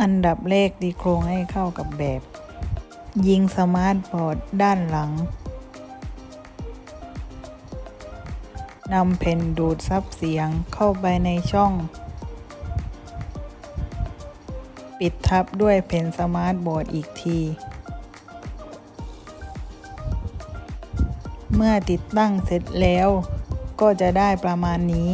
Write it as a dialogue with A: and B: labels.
A: อันดับแรกตีโครงให้เข้ากับแบบ ยิงสมาร์ทบอร์ดด้านหลังนำแผ่นดูดซับเสียงเข้าไปในช่อง ปิดทับด้วยแผ่นสมาร์ทบอร์ดอีกที เมื่อติดตั้งเสร็จแล้วก็จะได้ประมาณนี้